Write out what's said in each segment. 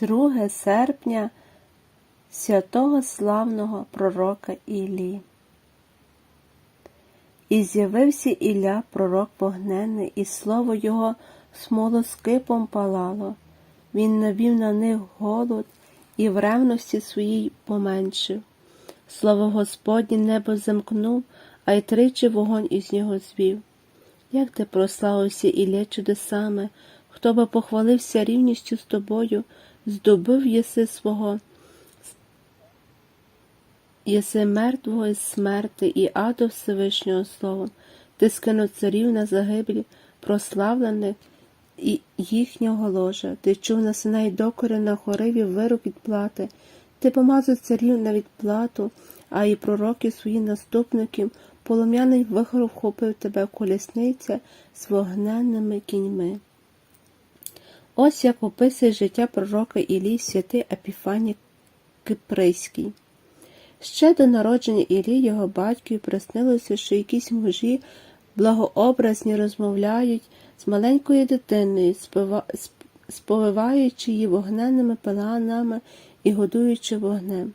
2 серпня святого славного пророка Іллі. І з'явився Ілля, пророк вогненний, і слово його смолоскипом палало. Він навів на них голод і в ревності своїй поменшив. Слово Господнє небо замкнув, а й тричі вогонь із нього звів. Як ти прославився Ілля чудесами, хто би похвалився рівністю з тобою, здобив єси свого, єси мертвого із смерти і аду Всевишнього словом, ти скинув царів на загибель, прославлених і їхнього ложа, ти чув на синай докори на хориві вирок відплати, ти помазав царів на відплату, а і пророки свої наступників, полум'яний вихор вхопив тебе колісниця з вогненними кіньми. Ось як описує життя пророка Іллі святий Епіфаній Киприйський. Ще до народження Іллі його батькові приснилося, що якісь мужі благообразні розмовляють з маленькою дитиною, сповиваючи її вогненними пеланами і годуючи вогнем.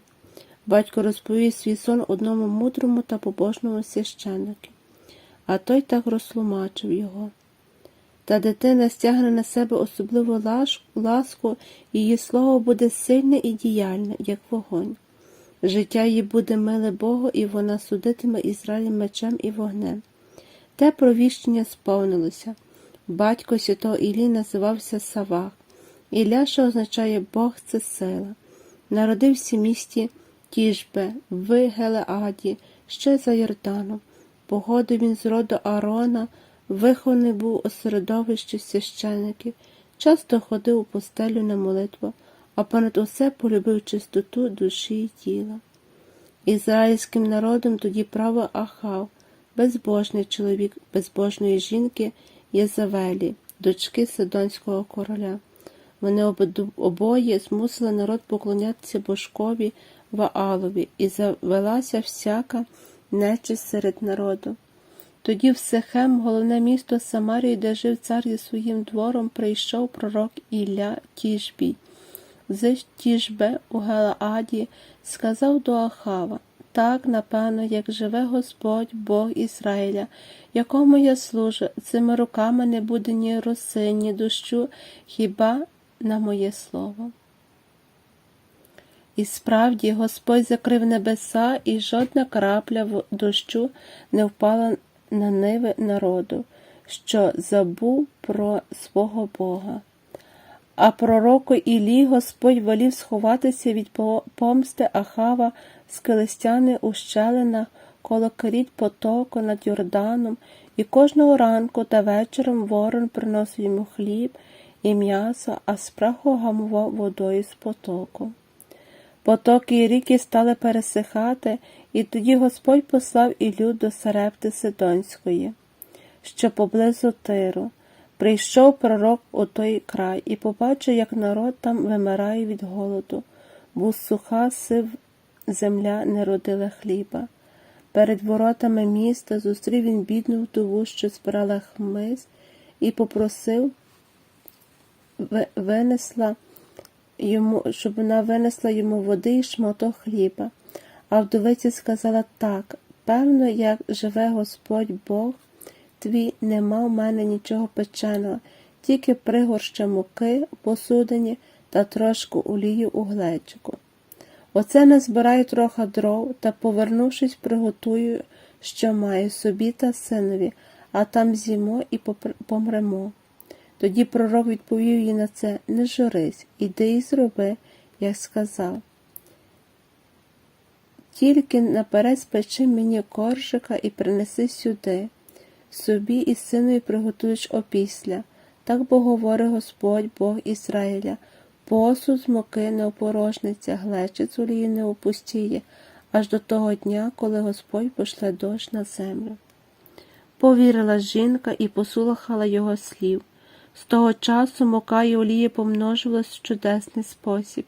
Батько розповів свій сон одному мудрому та побожному священнику, а той так розтлумачив його. Та дитина стягне на себе особливу ласку, її слово буде сильне і діяльне, як вогонь. Життя її буде миле Богу, і вона судитиме Ізраїль мечем і вогнем. Те провіщення сповнилося. Батько святого Іллі називався Савах. Ілля, що означає Бог це сила. Народився в місті Тіжбе, в Гелеаді, ще за Йорданом. Походив він з роду Аарона, вихований був у середовищі священиків, часто ходив у постелю на молитву, а понад усе полюбив чистоту душі й тіла. Ізраїльським народом тоді правив Ахав, безбожний чоловік безбожної жінки Єзавелі, дочки Сидонського короля. Вони обоє змусили народ поклонятися божкові Ваалові, і завелася всяка нечисть серед народу. Тоді в Сихем, головне місто Самарії, де жив цар зі своїм двором, прийшов пророк Ілля Тішбій. З Тішбе у Галааді сказав до Ахава, так, напевно, як живе Господь, Бог Ізраїля, якому я служу, цими руками не буде ні роси, ні дощу, хіба на моє слово. І справді Господь закрив небеса, і жодна крапля в- дощу не впала на ниви народу, що забув про свого Бога. А пророку Ілі Господь волів сховатися від помсти Ахава з Келестяни у щелинах коло коріть потоку над Йорданом, і кожного ранку та вечором ворон приносив йому хліб і м'ясо, а з праху гамував водою з потоку. Потоки і ріки стали пересихати, і тоді Господь послав Ілю до Сарепти Сидонської, що поблизу Тиру. Прийшов пророк у той край і побачив, як народ там вимирає від голоду, бо суха сив земля не родила хліба. Перед воротами міста зустрів він бідну вдову, що збирала хмиз, і попросив ви- винесла йому, щоб вона винесла йому води і шматок хліба. А вдовиця сказала так, певно, як живе Господь Бог, твій нема в мене нічого печеного, тільки пригорща муки посудині та трошку олію у глечику. Оце назбираю трохи дров та, повернувшись, приготую, що маю собі та синові, а там з'їмо і помремо. Тоді пророк відповів їй на це не журись, іди і зроби, як сказав. Тільки наперед спечи мені коржика і принеси сюди. Собі і синові приготуєш опісля. Так бо говорить Господь Бог Ізраїля. Посуд з муки не опорожниться, глечиць олії не опустіє, аж до того дня, коли Господь пошле дощ на землю. Повірила жінка і послухала його слів. З того часу мука і олії помножувалась в чудесний спосіб.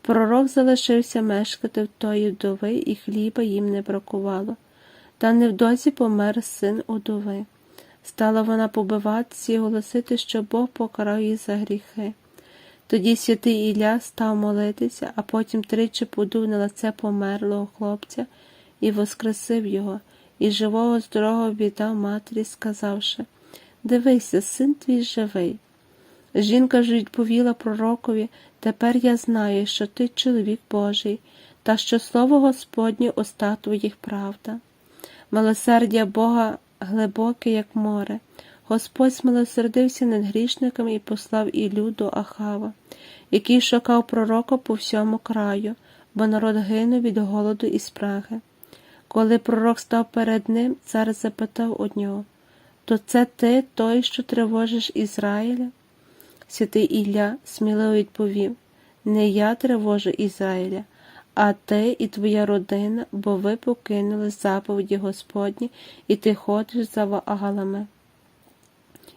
Пророк залишився мешкати в тої вдови, і хліба їм не бракувало. Та невдовзі помер син удови. Стала вона побиватися і голосити, що Бог покарав її за гріхи. Тоді святий Ілля став молитися, а потім тричі подув на лице померлого хлопця і воскресив його, і живого здорового віддав матері, сказавши Дивися, син твій живий. Жінка ж відповіла пророкові Тепер я знаю, що ти чоловік Божий, та що слово Господнє уста твоїх правда. Милосердя Бога глибоке, як море. Господь смилосердився над грішниками і послав Ілю до Ахава, який шукав пророка по всьому краю, бо народ гинув від голоду і спраги. Коли пророк став перед ним, цар запитав у нього То це ти той, що тривожиш Ізраїля? Святий Ілля сміливо відповів Не я тривожу Ізраїля, а ти і твоя родина, бо ви покинули заповіді Господні, і ти ходиш за Ваагалами.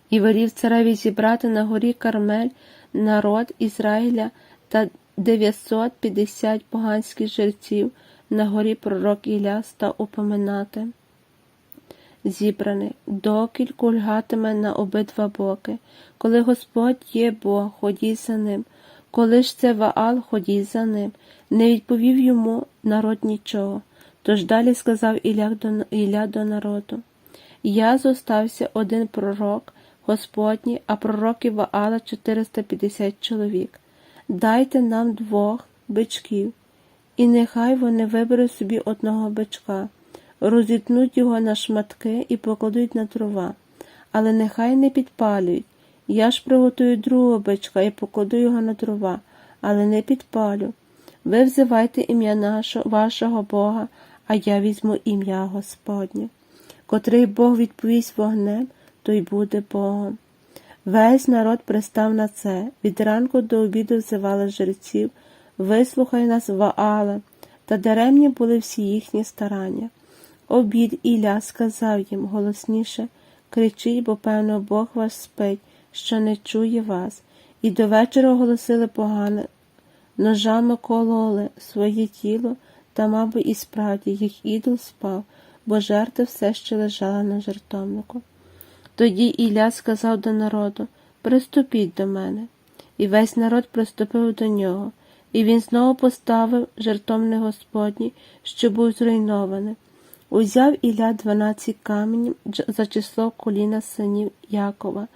І велів цареві зібрати на горі Кармель народ Ізраїля та 950 поганських жерців на горі пророк Ілля став упоминати. Зібраний, докіль кульгатиме на обидва боки. Коли Господь є Бог, ходіть за ним. Коли ж це Ваал, ходіть за ним. Не відповів йому народ нічого. Тож далі сказав Ілля до, Ілля до народу. Я зостався один пророк Господній, а пророків Ваала 450 чоловік. Дайте нам двох бичків, і нехай вони виберуть собі одного бичка, розітнуть його на шматки і покладуть на дрова, але нехай не підпалюють. Я ж приготую другого бичка і покладу його на дрова, але не підпалю. Ви взивайте ім'я вашого Бога, а я візьму ім'я Господнє. Котрий Бог відповість вогнем, той буде Богом. Весь народ пристав на це. Від ранку до обіду взивали жреців, вислухай нас, Ваала, та даремні були всі їхні старання. Обід Ілля сказав їм голосніше кричіть, бо, певно, Бог ваш спить, що не чує вас, і до вечора оголосили погане, ножами кололи своє тіло, та, мабуть, і справді їх ідол спав, бо жертва все ще лежала на жертовнику. Тоді Ілля сказав до народу Приступіть до мене. І весь народ приступив до нього, і він знову поставив жертовник Господній, що був зруйнований. Узяв Ілля дванадцять каменів за число коліна синів Якова,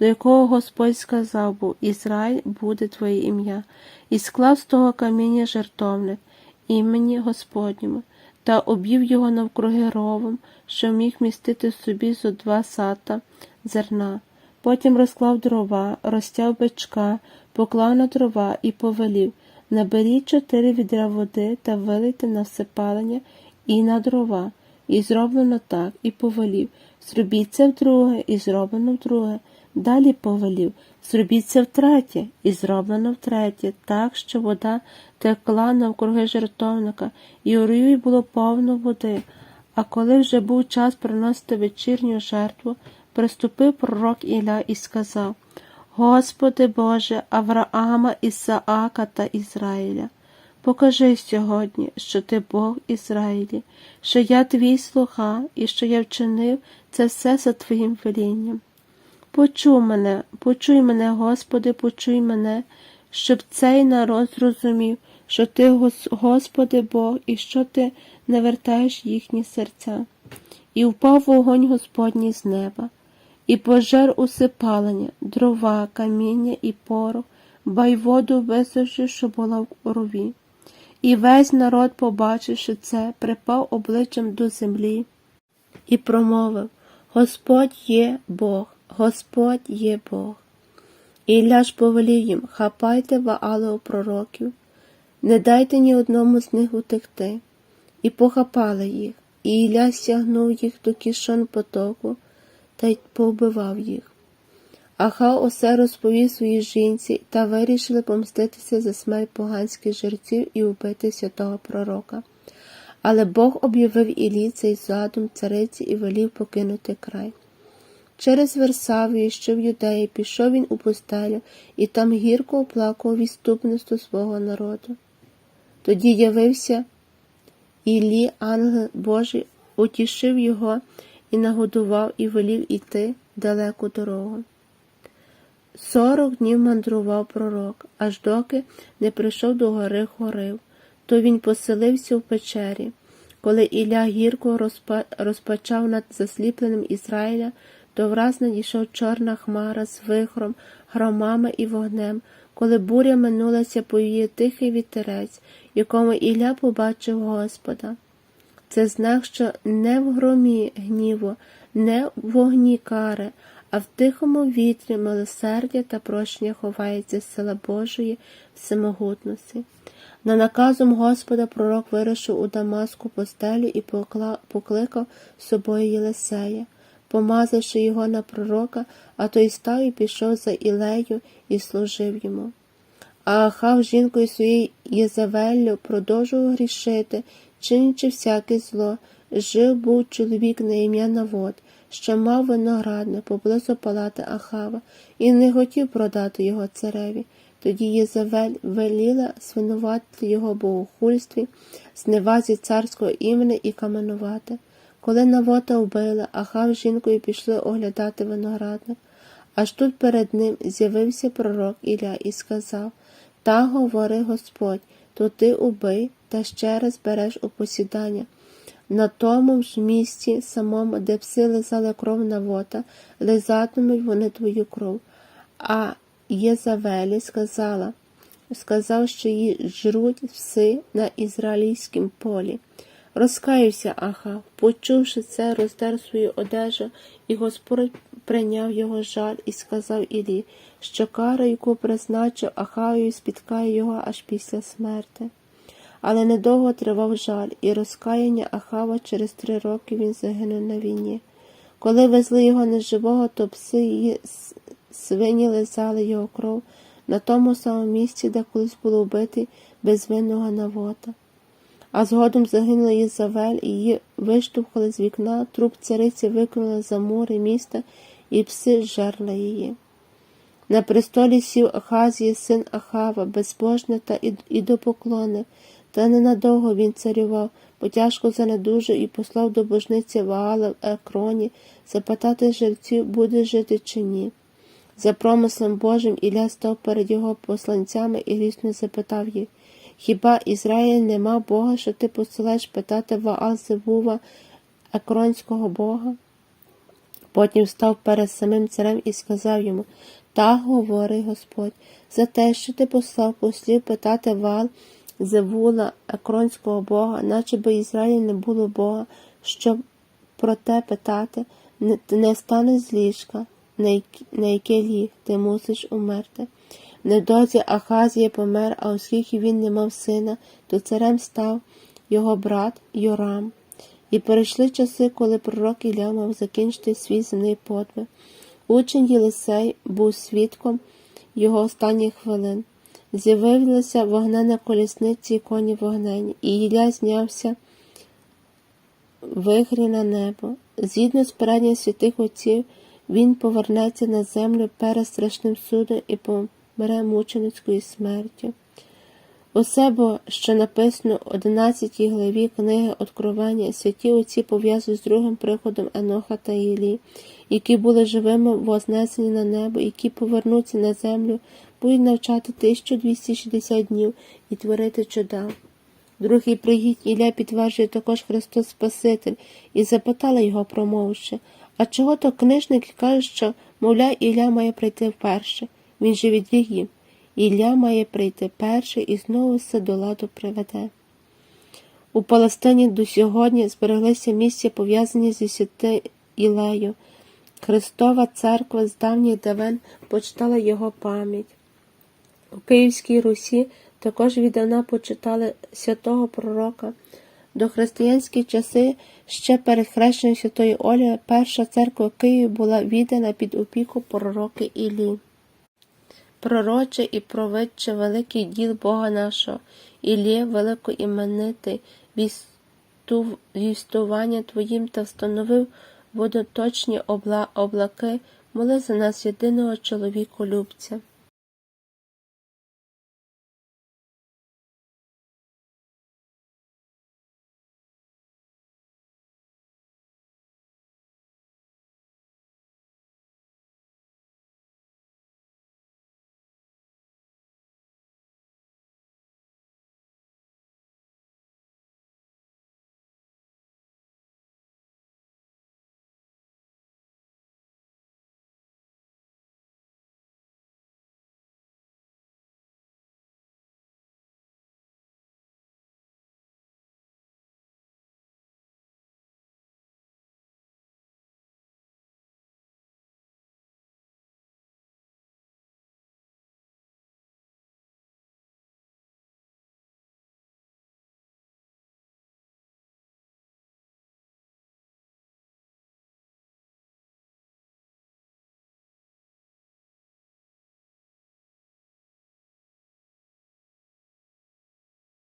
до якого Господь сказав був Ізраїль буде твоє ім'я, і склав з того каміння жертовник імені Господньому, та обів його навкруги ровом, що міг містити собі зо два сата зерна. Потім розклав дрова, розтяв бичка, поклав на дрова і повелів Наберіть чотири відра води та вилийте на всепалення і на дрова. І зроблено так, і повелів зробіть це вдруге, і зроблено вдруге. Далі повелів зробіть це втретє, і зроблено втретє, так, що вода текла навкруги жертовника, і у ріві було повно води. А коли вже був час приносити вечірню жертву, приступив пророк Ілля і сказав Господи Боже, Авраама, Ісаака та Ізраїля, покажи сьогодні, що ти Бог Ізраїлі, що я твій слуга і що я вчинив це все за Твоїм велінням. Почуй мене, почуй мене, Господи, почуй мене, щоб цей народ зрозумів, що Ти, Господи Бог, і що Ти не вертаєш їхні серця. І впав вогонь Господній з неба, і пожер усипалення, дрова, каміння і порох, бай воду висушив, що була в рові. І весь народ, побачивши це, припав обличчям до землі і промовив Господь є Бог, Господь є Бог. Ілля ж повелів їм хапайте Ваалео пророків, не дайте ні одному з них утекти, і похапали їх, і Ілля стягнув їх до кішон потоку та й повбивав їх. Ахав усе розповів своїй жінці та вирішили помститися за смерть поганських жерців і вбити святого пророка. Але Бог об'явив Іллі цей задум цариці і велів покинути край. Через Версавію, що в юдеї, пішов він у пустелю і там гірко оплакував відступництво свого народу. Тоді явився Іллі, ангел Божий, утішив його і нагодував і велів іти далеку дорогу. Сорок днів мандрував пророк, аж доки не прийшов до гори Хорив. То він поселився в печері. Коли Ілля гірко розпа- розпачав над засліпленим Ізраїля, то враз надійшов чорна хмара з вихром, громами і вогнем, коли буря минулася, повіє тихий вітерець, якому Ілля побачив Господа. Це знак, що не в громі гніву, не в вогні кари, а в тихому вітрі милосердя та прощення ховається сила Божої всемогутності. На наказом Господа пророк вирушив у Дамаску постелю і покликав з собою Єлисея, помазавши його на пророка, а той став і пішов за Ілею і служив йому. А Ахав жінкою своєю Єзавеллю продовжував грішити, чинячи всяке зло. Жив був чоловік на ім'я Навод, що мав виноградне поблизу палати Ахава, і не хотів продати його цареві. Тоді Єзавель веліла свинувати його богохульстві, зневазі царського імені і каменувати. Коли Навота вбили, Ахав з жінкою пішли оглядати виноградник. Аж тут перед ним з'явився пророк Ілля і сказав Та говори Господь, то ти убий та ще раз береш у посідання. На тому ж місці самому, де пси лизали кров Навота, лизатимуть вони твою кров. А Єзавелі сказала, сказав, що її жруть пси на ізраїльському полі. Розкаявся Ахав, почувши це, роздер свою одежу, і Господь прийняв його жаль і сказав Ілі, що кара, яку призначив Ахавію, спіткає його аж після смерти. Але недовго тривав жаль, і розкаяння Ахава через три роки він загинув на війні. Коли везли його неживого, то пси її свині лизали його кров на тому самому місці, де колись було вбитий безвинного навота. А згодом загинула Єзавель, і її виштовхали з вікна, труп цариці викинули за мури міста, і пси жерли її. На престолі сів Ахазії, син Ахава, безбожний та ід- ідопоклонник, та ненадовго він царював, бо тяжко занедужав і послав до божниці Ваала в Екроні запитати жерців, буде жити чи ні. За промислом Божим Ілля став перед його посланцями і грісно запитав їх, Хіба Ізраїль нема Бога, що ти посилаєш питати Ваал Зевува, екронського Бога? Потім став перед самим царем і сказав йому Так говори Господь, за те, що ти послав послів питати вал Зевула, екронського Бога, наче би Ізраїль не було Бога, щоб про те питати, не, не стане з ліжка, на, яке ліг, ти мусиш умерти. Недовзі Ахазія помер, а оскільки він не мав сина, то царем став його брат Йорам. І перейшли часи, коли пророк Ілля мав закінчити свій земний подвиг. Учень Єлисей був свідком його останніх хвилин. З'явилася вогнена колісниці і коні вогнені, і Ілля знявся вигрі на небо. Згідно з передніх святих отців, він повернеться на землю перед страшним судом і помре мученицькою смертю. Усе бо, що написано в 11 главі книги Откровення, святі отці пов'язують з другим приходом Еноха та Іллі, які були живими вознесені на небо, які повернуться на землю, будуть навчати 1260 днів і творити чуда. Другий пригід Ілля підтверджує також Христос Спаситель і запитала його, промовивши, а чого то книжники кажуть, що, мовляв, Ілля має прийти вперше. Він же відріг їм. Ілля має прийти перший і знову все до ладу приведе. У Палестині до сьогодні збереглися місця, пов'язані зі святи Ілею. Христова церква з давніх давен почитала його пам'ять. У Київській Русі також віддавна почитали святого пророка. До християнські часи, ще перед хрещенням Святої Олі, перша церква в Києві була віддана під опіку пророки Іллі. Пророче і провидче великий діл Бога нашого, Ілє великоіменитий, вістув- вістування Твоїм та встановив водоточні обла- облаки, моли за нас єдиного чоловіколюбця.